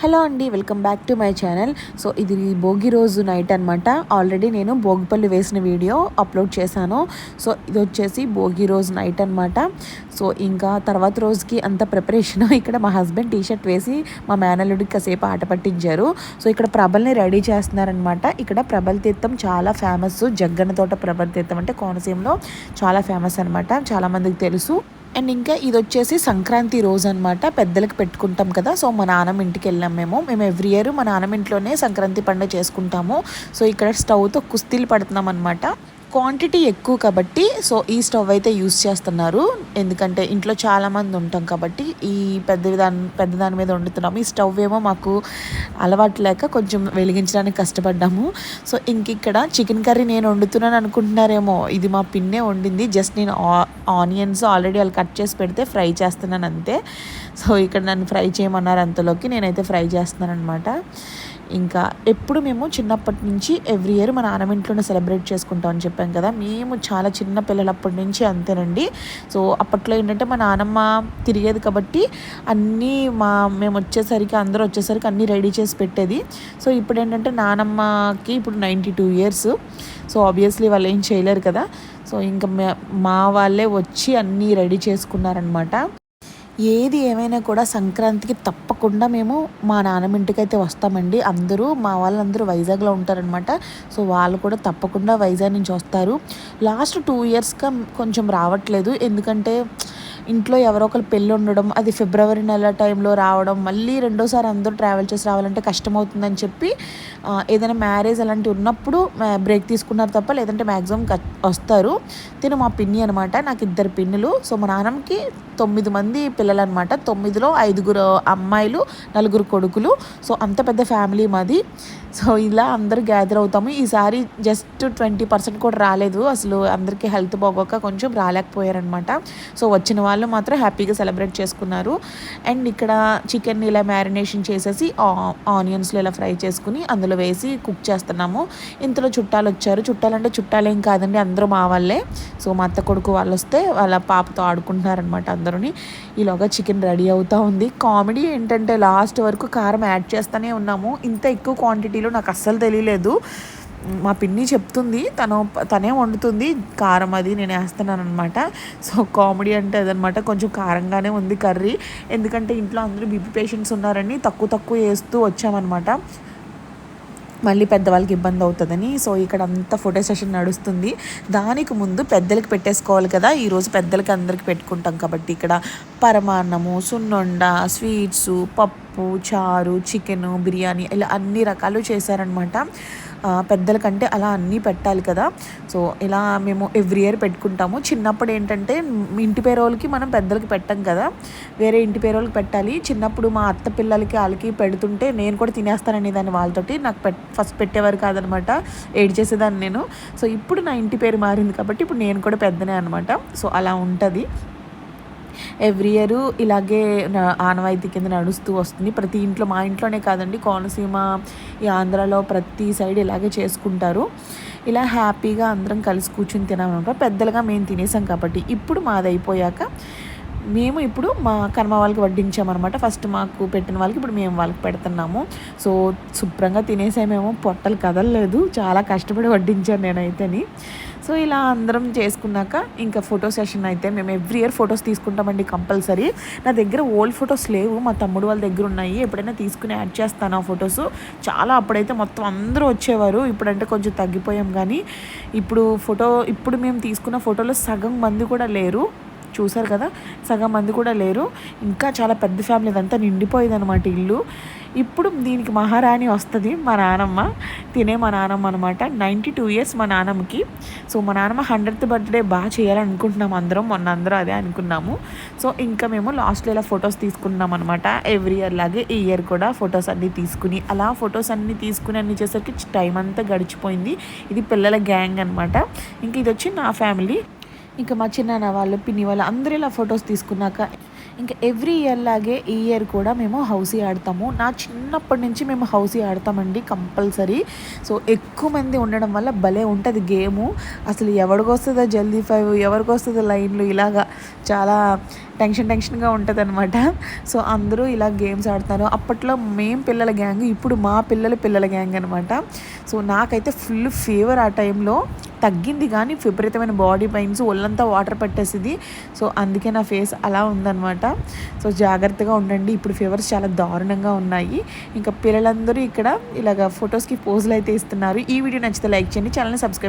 Hello అండి welcome back to my channel. So ఇది భోగి రోజు నైట్ అనమాట ఆల్రెడీ నేను భోగిపల్లి వేసిన వీడియో అప్లోడ్ చేశాను. సో ఇది వచ్చేసి భోగి రోజు నైట్ అనమాట సో ఇంకా తర్వాత రోజుకి అంత ప్రిపరేషన్ ఇక్కడ మా హస్బెండ్ టీషర్ట్ వేసి మా మేనల్లుడికి కాసేపు ఆట పట్టించారు. సో ఇక్కడ ప్రభల్ని రెడీ చేస్తున్నారనమాట ఇక్కడ ప్రభల తీర్థం చాలా ఫేమస్. జగ్గన్న తోట ప్రభల తీర్థం అంటే కోనసీమలో చాలా ఫేమస్ అనమాట చాలామందికి తెలుసు. అండ్ ఇంకా ఇది వచ్చేసి సంక్రాంతి రోజు అనమాట పెద్దలకు పెట్టుకుంటాం కదా సో మా నాన్నమ్మ ఇంటికి వెళ్ళాం మేము. మేము ఎవ్రీ ఇయర్ మా నాన్నమ్మ ఇంట్లోనే సంక్రాంతి పండుగ చేసుకుంటాము. సో ఇక్కడ స్టవ్తో కుస్తీలు పడుతున్నాం అనమాట క్వాంటిటీ ఎక్కువ కాబట్టి సో ఈ స్టవ్ అయితే యూస్ చేస్తున్నారు. ఎందుకంటే ఇంట్లో చాలామంది ఉంటాం కాబట్టి ఈ పెద్ద దాని పెద్ద దాని మీద వండుతున్నాము. ఈ స్టవ్ ఏమో మాకు అలవాటు లేక కొంచెం వెలిగించడానికి కష్టపడ్డాము. సో ఇంక ఇక్కడ చికెన్ కర్రీ నేను వండుతున్నాను అనుకుంటున్నారేమో ఇది మా పిన్నే వండింది. జస్ట్ నేను ఆనియన్స్ ఆల్రెడీ వాళ్ళు కట్ చేసి పెడితే ఫ్రై చేస్తున్నాను అంతే. సో ఇక్కడ నన్ను ఫ్రై చేయమన్నారు అంతలోకి నేనైతే ఫ్రై చేస్తున్నాను అనమాట ఇంకా ఎప్పుడు మేము చిన్నప్పటి నుంచి ఎవ్రీ ఇయర్ మా నాన్నమ్మ ఇంట్లోనే సెలబ్రేట్ చేసుకుంటాం అని చెప్పాం కదా. మేము చాలా చిన్న పిల్లలప్పటి నుంచి అంతేనండి. సో అప్పట్లో ఏంటంటే మా నానమ్మ తిరిగేది కాబట్టి అన్నీ మా మేము వచ్చేసరికి అందరూ వచ్చేసరికి అన్నీ రెడీ చేసి పెట్టేది. సో ఇప్పుడు ఏంటంటే నానమ్మకి ఇప్పుడు ninety two years so obviously వాళ్ళు ఏం చేయలేరు కదా. సో ఇంకా మా వాళ్ళే వచ్చి అన్నీ రెడీ చేసుకున్నారనమాట ఏది ఏమైనా కూడా సంక్రాంతికి తప్పకుండా మేము మా నాన్నమ్మ అయితే వస్తామండి. అందరూ మా వాళ్ళందరూ వైజాగ్లో ఉంటారనమాట సో వాళ్ళు కూడా తప్పకుండా వైజాగ్ నుంచి వస్తారు. లాస్ట్ టూ ఇయర్స్గా కొంచెం రావట్లేదు. ఎందుకంటే ఇంట్లో ఎవరో ఒకరు పెళ్ళి ఉండడం అది ఫిబ్రవరి నెల టైంలో రావడం మళ్ళీ రెండోసారి అందరూ ట్రావెల్ చేసి రావాలంటే కష్టమవుతుందని చెప్పి ఏదైనా మ్యారేజ్ అలాంటివి ఉన్నప్పుడు బ్రేక్ తీసుకున్నారు తప్ప లేదంటే మ్యాక్సిమం వస్తారు. తిను మా పిన్ని అనమాట నాకు ఇద్దరు పిన్నులు. సో మా నాన్నకి తొమ్మిది మంది పిల్లలు అనమాట తొమ్మిదిలో ఐదుగురు అమ్మాయిలు నలుగురు కొడుకులు. సో అంత పెద్ద ఫ్యామిలీ మాది. సో ఇలా అందరూ గ్యాదర్ అవుతాము. ఈసారి జస్ట్ ట్వంటీ పర్సెంట్ కూడా రాలేదు. అసలు అందరికీ హెల్త్ బాగోక కొంచెం రాలేకపోయారనమాట సో వచ్చిన వాళ్ళు మాత్రం హ్యాపీగా సెలబ్రేట్ చేసుకున్నారు. అండ్ ఇక్కడ చికెన్ ఇలా మ్యారినేషన్ చేసేసి ఆనియన్స్లో ఇలా ఫ్రై చేసుకుని అందులో వేసి కుక్ చేస్తున్నాము. ఇంతలో చుట్టాలు వచ్చారు. చుట్టాలంటే చుట్టాలు ఏం కాదండి అందరూ మా వాళ్ళే. సో మా అత్త కొడుకు వాళ్ళు వస్తే వాళ్ళ పాపతో ఆడుకుంటున్నారనమాట అందరూని. ఈలోగా చికెన్ రెడీ అవుతూ ఉంది. కామెడీ ఏంటంటే లాస్ట్ వరకు కారం యాడ్ చేస్తూనే ఉన్నాము. ఇంత ఎక్కువ క్వాంటిటీలో నాకు అస్సలు తెలియలేదు. మా పిన్ని చెప్తుంది తను తనే వండుతుంది కారం అది నేను వేస్తున్నాను అనమాట సో కామెడీ అంటే అదనమాట కొంచెం కారంగానే ఉంది కర్రీ. ఎందుకంటే ఇంట్లో అందరూ బీపీ పేషెంట్స్ ఉన్నారని తక్కువ తక్కువ వేస్తూ వచ్చామన్నమాట. మళ్ళీ పెద్దవాళ్ళకి ఇబ్బంది అవుతుందని సో ఇక్కడ అంతా ఫోటో సెషన్ నడుస్తుంది. దానికి ముందు పెద్దలకి పెట్టేసుకోవాలి కదా ఈరోజు పెద్దలకి అందరికి పెట్టుకుంటాం కాబట్టి ఇక్కడ పరమాన్నము సున్నుండ స్వీట్స్ పప్పు చారు చికెను బిర్యానీ ఇలా అన్ని రకాలు చేశారనమాట పెద్దల కంటే అలా అన్నీ పెట్టాలి కదా. సో ఇలా మేము ఎవ్రీ ఇయర్ పెట్టుకుంటాము. చిన్నప్పుడు ఏంటంటే ఇంటి పేరోళ్ళకి మనం పెద్దలకి పెట్టాం కదా. వేరే ఇంటి పేరోళ్ళకి పెట్టాలి. చిన్నప్పుడు మా అత్త పిల్లలకి వాళ్ళకి పెడుతుంటే నేను కూడా తినేస్తాననే దాన్ని వాళ్ళతోటి నాకు పెట్ ఫస్ట్ పెట్టేవారు కాదనమాట ఏడ్ చేసేదాన్ని నేను. సో ఇప్పుడు నా ఇంటి పేరు మారింది కాబట్టి ఇప్పుడు నేను కూడా పెద్దనే అనమాట సో అలా ఉంటుంది. ఎవ్రీ ఇయర్ ఇలాగే ఆనవాయితీ కింద నడుస్తూ వస్తుంది. ప్రతి ఇంట్లో మా ఇంట్లోనే కాదండి కోనసీమ ఈ ఆంధ్రాలో ప్రతి సైడ్ ఇలాగే చేసుకుంటారు. ఇలా హ్యాపీగా అందరం కలిసి కూర్చుని తినామన్నమాట పెద్దలుగా మేము తినేసాం కాబట్టి. ఇప్పుడు మాది అయిపోయాక మేము ఇప్పుడు మా కర్మ వాళ్ళకి వడ్డించామన్నమాట. ఫస్ట్ మాకు పెట్టిన వాళ్ళకి ఇప్పుడు మేము వాళ్ళకి పెడుతున్నాము. సో శుభ్రంగా తినేసామేమో పొట్టలు కదలలేదు. చాలా కష్టపడి వడ్డించాను నేనైతేని. సో ఇలా అందరం చేసుకున్నాక ఇంకా ఫోటో సెషన్ అయితే మేము ఎవ్రీ ఇయర్ ఫొటోస్ తీసుకుంటామండి కంపల్సరీ. నా దగ్గర ఓల్డ్ ఫొటోస్ లేవు మా తమ్ముడు వాళ్ళ దగ్గర ఉన్నాయి. ఎప్పుడైనా తీసుకుని యాడ్ చేస్తాను ఆ ఫొటోస్. చాలా అప్పుడైతే మొత్తం అందరూ వచ్చేవారు. ఇప్పుడంటే కొంచెం తగ్గిపోయాం కానీ ఇప్పుడు ఫోటో ఇప్పుడు మేము తీసుకున్న ఫోటోలో సగం మంది కూడా లేరు. చూసారు కదా? సగం మంది కూడా లేరు. ఇంకా చాలా పెద్ద ఫ్యామిలీ అదంతా నిండిపోయింది అనమాట ఇల్లు. ఇప్పుడు దీనికి మహారాణి వస్తుంది మా నానమ్మ. తినే మా నానమ్మ అనమాట నైంటీ టూ ఇయర్స్ మా నానమ్మకి. సో మా నానమ్మ హండ్రెడ్ బర్త్డే బాగా చేయాలనుకుంటున్నాం అందరం. మొన్న అందరూ అదే అనుకున్నాము. సో ఇంకా మేము లాస్ట్లో ఇలా ఫొటోస్ తీసుకున్నాం అనమాట ఎవ్రీ ఇయర్ లాగే ఈ ఇయర్ కూడా ఫొటోస్ అన్నీ తీసుకుని అలా ఫొటోస్ అన్నీ తీసుకుని అన్ని చేసరికి టైం అంతా గడిచిపోయింది. ఇది పిల్లల గ్యాంగ్ అనమాట ఇంక ఇది వచ్చి నా ఫ్యామిలీ ఇంకా మా చిన్నాన్న వాళ్ళు పిన్ని వాళ్ళు అందరూ ఇలా ఫొటోస్ తీసుకున్నాక ఇంకా ఎవ్రీ ఇయర్ లాగే ఈ ఇయర్ కూడా మేము హౌసీ ఆడతాము. నా చిన్నప్పటి నుంచి మేము హౌసీ ఆడతామండి కంపల్సరీ సో ఎక్కువ మంది ఉండడం వల్ల భలే ఉంటుంది గేము. అసలు ఎవరికి వస్తుందో జల్దీ ఫైవ్ ఎవరికి వస్తుందో లైన్లు ఇలాగా చాలా టెన్షన్ టెన్షన్గా ఉంటుంది అనమాట సో అందరూ ఇలా గేమ్స్ ఆడతారు. అప్పట్లో మేం పిల్లల గ్యాంగ్ ఇప్పుడు మా పిల్లల పిల్లల గ్యాంగ్ అనమాట సో నాకైతే ఫుల్ ఫీవర్ ఆ టైంలో తగ్గింది కానీ విపరీతమైన బాడీ పెయిన్స్ ఒళ్ళంతా వాటర్ పట్టేసింది. సో అందుకే నా ఫేస్ అలా ఉందన్నమాట. సో జాగ్రత్తగా ఉండండి. ఇప్పుడు ఫీవర్స్ చాలా దారుణంగా ఉన్నాయి. ఇంకా పిల్లలందరూ ఇక్కడ ఇలాగ ఫొటోస్కి పోజులు అయితే ఇస్తున్నారు. ఈ వీడియో నచ్చితే లైక్ చేయండి. ఛానల్ని సబ్స్క్రైబ్